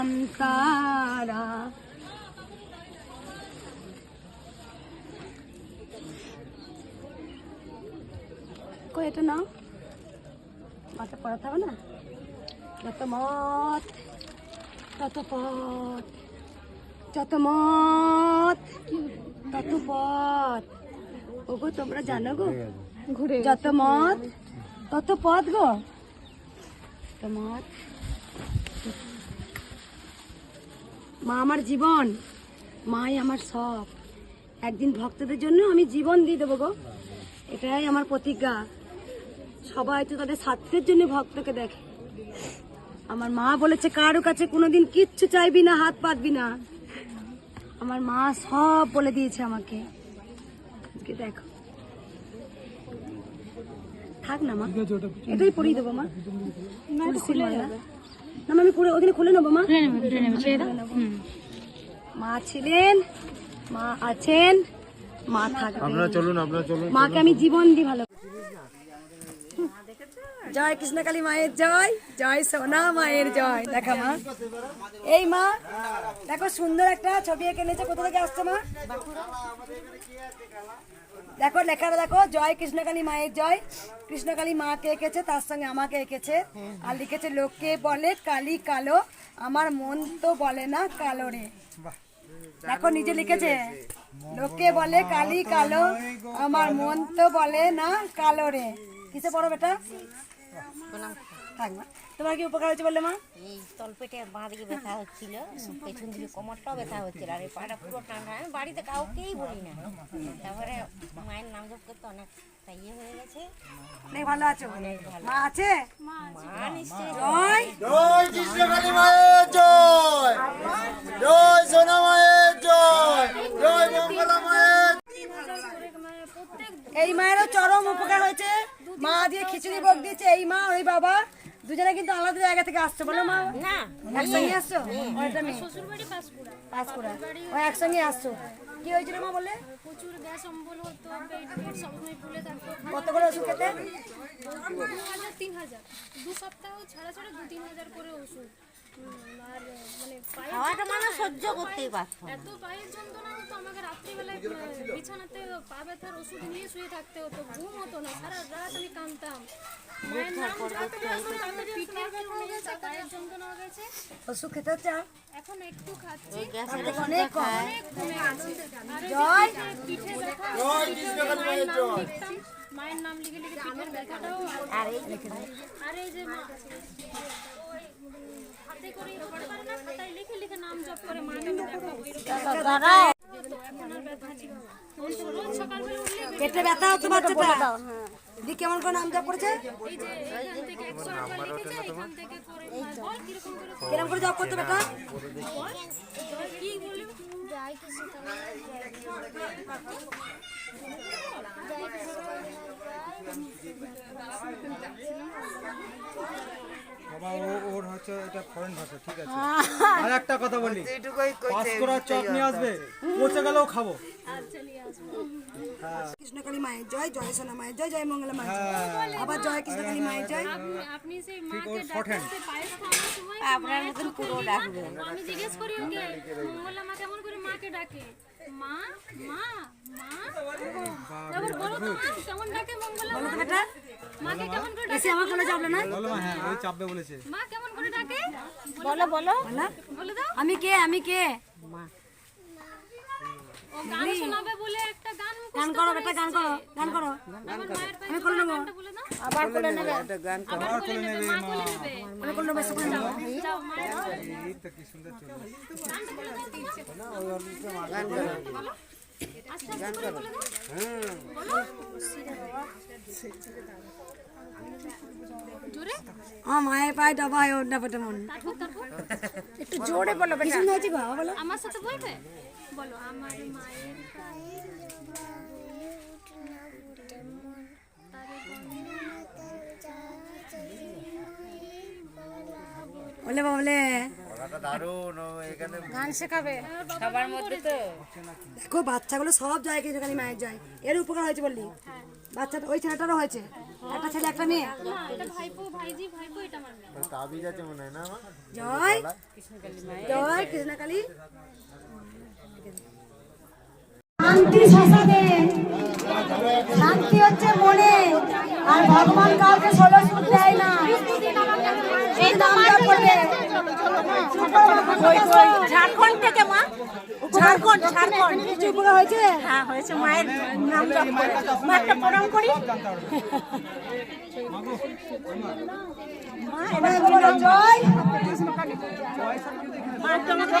নাম তারা কই এটা নাও। মাথা পড়াতে হবে না? যত মত তত পথ। যত মত তত পথ। ওগো তোমরা জানো গো? ঘুরে যত মত তত পথ গো। তত মত মা আমার জীবন। মাই আমার সব। একদিন ভক্তদের জন্য আমি জীবন দিয়ে দেবো গো। এটাই আমার প্রতিজ্ঞা। সবাই তো তাদের স্বার্থের জন্য ভক্তকে দেখে। আমার মা বলেছে কারও কাছে কোনোদিন কিচ্ছু চাইবি না হাত পাতবি না। আমার মা সব বলে দিয়েছে আমাকে। আজকে দেখো। থাক না মা। এটাই পরিয়ে দেবো মা। না মা, আমি খুলে ওখানে খুলে নেব মা। মা ছিলেন মা আছেন মা থাকবে আপনারা চলুন আপনারা চলুন মাকে আমি জীবন দিই ভালো জয় কৃষ্ণকালী মায়ের জয় জয় সোনা মায়ের জয়। দেখা মা। এই মা, দেখো সুন্দর একটা ছবি এঁকে নিয়েছে। কোথা থেকে আসছে মা? দেখো লেখাটা দেখো, জয় কৃষ্ণকালী মায়ের জয়। কৃষ্ণকালী মাকে এঁকেছে, তার সঙ্গে আমাকে এঁকেছে। আর লিখেছে লোককে বলে কালী কালো, আমার মন তো বলে না কালো রে। দেখো নিজে লিখেছে, লোকে বলে কালি কালো, আমার মন তো বলে না কালো রে। কিসে পড়ো বেটা? তোমার কি উপকার হয়েছে বললে মা? এই তলপেটে বাঁ দিকে ব্যথা হচ্ছিল পেছন দিকে কোমরটাও ব্যথা হচ্ছিল আর এই পাটা পুরো টানা আমি বাড়িতে কাউকেই বলি না। তারপরে মায়ের নাম জপ করতে অনেকটা ইয়ে হয়ে গেছে। অনেক ভালো আছো? মা আছে? মা নিশ্চয়ই জয়। জয় কৃষ্ণকালী মায়ের জয়। জয় সোনা মায়ের জয়। জয় মঙ্গলা মায়ের এই হয়েছে মা দিয়ে খিচুড়ি ভোগ দিয়েছে এই মা ওই বাবা দুজনে কিন্তু আলাদা জায়গা থেকে আসছো বলো মা। না একসঙ্গে আসছো? ওইটা মেয়ে। ও একসঙ্গে আসছো। কি হয়েছিল মা বলে প্রচুর গ্যাস অম্বল হতো পেট পেট সবসময় ফুলে থাকতো কত করে ওষুধ খেতে? দু হাজার তিন হাজার। দু সপ্তাহ ছাড়া ছাড়া দু তিন হাজার করে ওষুধ। আর মানে খাওয়াটা মানে সহ্য করতেই পারতো এত পায়ের যন্ত্রণা হতো আমাকে রাত্রিবেলায় বিছানাতে পা ব্যথার ওষুধ নিয়ে শুয়ে থাকতে হতো ঘুম হতো না সারা রাত আমি কাঁদতাম। মায়ের নাম এখন তাড়াতাড়ি ব্যথা হয়ে গেছে পায়ের যন্ত্রণা হয়ে গেছে ওষুধ খেতে হচ্ছে এখন একটু খাচ্ছি। গ্যাসের অনেক অনেক কমে গেছে আর এই যে জয়। পিঠে ব্যথা মায়ের জয়। লিখতাম। মায়ের নাম লিখে লিখে পিঠের ব্যথাটাও আর এই যে পেটে ব্যথা হতো বাচ্চাটা দি কেমন করে নাম জপ করেছে? থেকে করে জপ করতো বেটা? জয় বাবা ওর হচ্ছে এটা ফরেন ভাষা ঠিক আছে। আর একটা কথা বলি পাঁচ করা চপ নিয়ে আসবে পচে গেলেও খাব। কৃষ্ণকালী মায়ের জয় জয় সোনা মায়ের জয় জয় মঙ্গলা মায়ের জয়। আবার জয় কৃষ্ণকালী মায়ের জয়। আপনি আপনি সেই মাকে ডাকতে পায়েস খাওয়ানোর সময় আপনার মতন পুরো ডাকবে। আমি জিজ্ঞেস করি ওকে মঙ্গলা মা কেমন করে মাকে ডাকে? মা মা মা? এবার বলো তো কেমন ডাকে মঙ্গলা মা? মাকে কেমন করে ডাকে? আমার কোলে যাবে না? বলো মা হ্যাঁ ওই চাপবে বলেছে। মা কেমন করে ডাকে? বলো বলো। না বলে দাও। আমি কে আমি কে? ও গান শোনাবে বলে একটা গান গান করো বেটা গান করো গান করো। আমি করে নেব। গানটা বলে দাও। আবার করে নেবে? আবার বলে নেবে মা বলে নেবে। আমি করে নেব করে নেব যাও মায়ের এই তো কি সুন্দর চলবে গানটা বলে দাও তো আস্তে আস্তে করে। বলে। দাও জোরে আমার মায়ের পায়ে ডবা হয় ওর ডাবাটা মন। একটু জোরে বলো বেটা। সুন্দর হয়েছে বাবা বলো। আমার সাথে বলবে? বলো আমার মায়ের বলে বলে। দারুণ ও সবার মধ্যে তো। দেখো বাচ্চাগুলো সব মায়ের জয় এর উপকার হয়েছে বললি। বাচ্চাটা ওই ছেলেটারও হয়েছে। একটা ছেলে একটা মেয়ে। না এটা ভাইপো ভাইজি ভাইপো এটা আমার মেয়ে তাবিজ আছে না আমার? জয়। জয় কৃষ্ণকালী। শান্তি শান্তি হচ্ছে মনে। আর ভগবান কাউকে ষোলো সুদ দেয় না এই নামটা করবে ঝাড়খণ্ড থেকে মা? ঝাড়খণ্ড ঝাড়খণ্ড। কিছু পুরো হয়েছে হ্যাঁ হয়েছে মায়ের নাম মা, একটা প্রণাম করি। মা তোমাকে